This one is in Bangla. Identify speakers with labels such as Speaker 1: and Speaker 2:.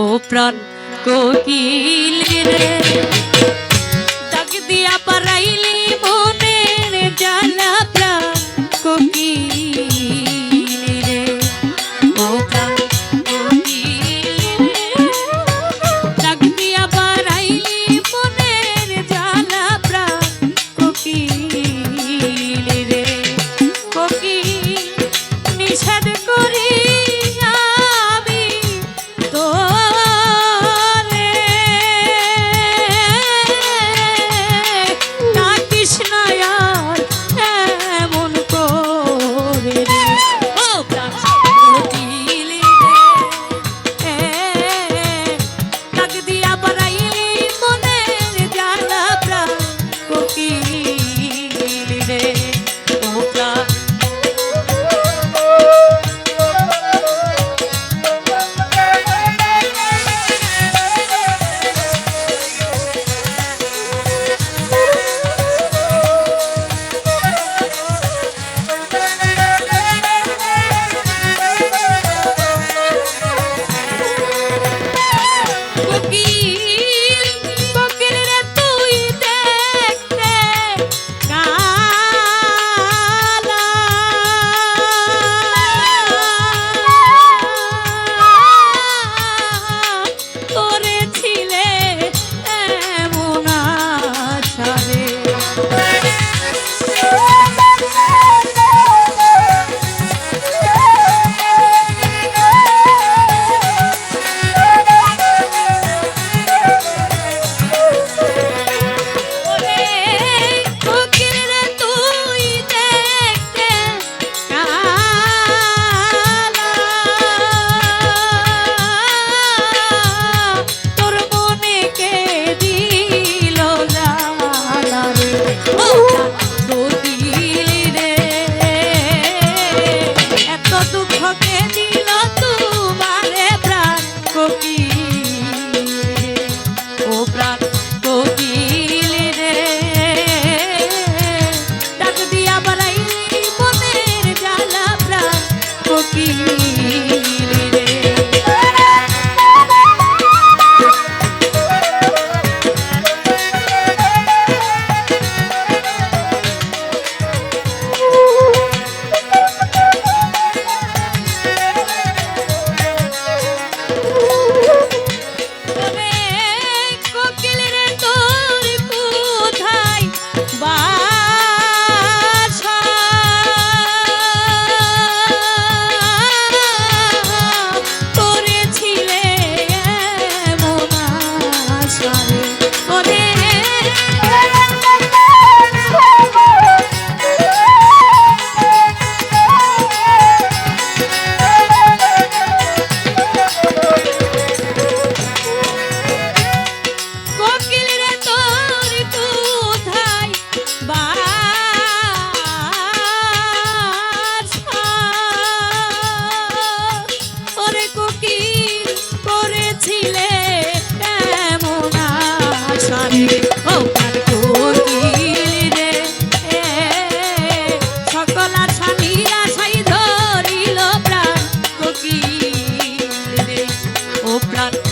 Speaker 1: ও প্রাণ কোকিলের রে। ডাক দিয়া পারাইলি মনের জানা প্রাণ কোকিল রে। ও প্রাণ নিষেধ দিল তোমারে প্রাণ কবি ও প্রাণ।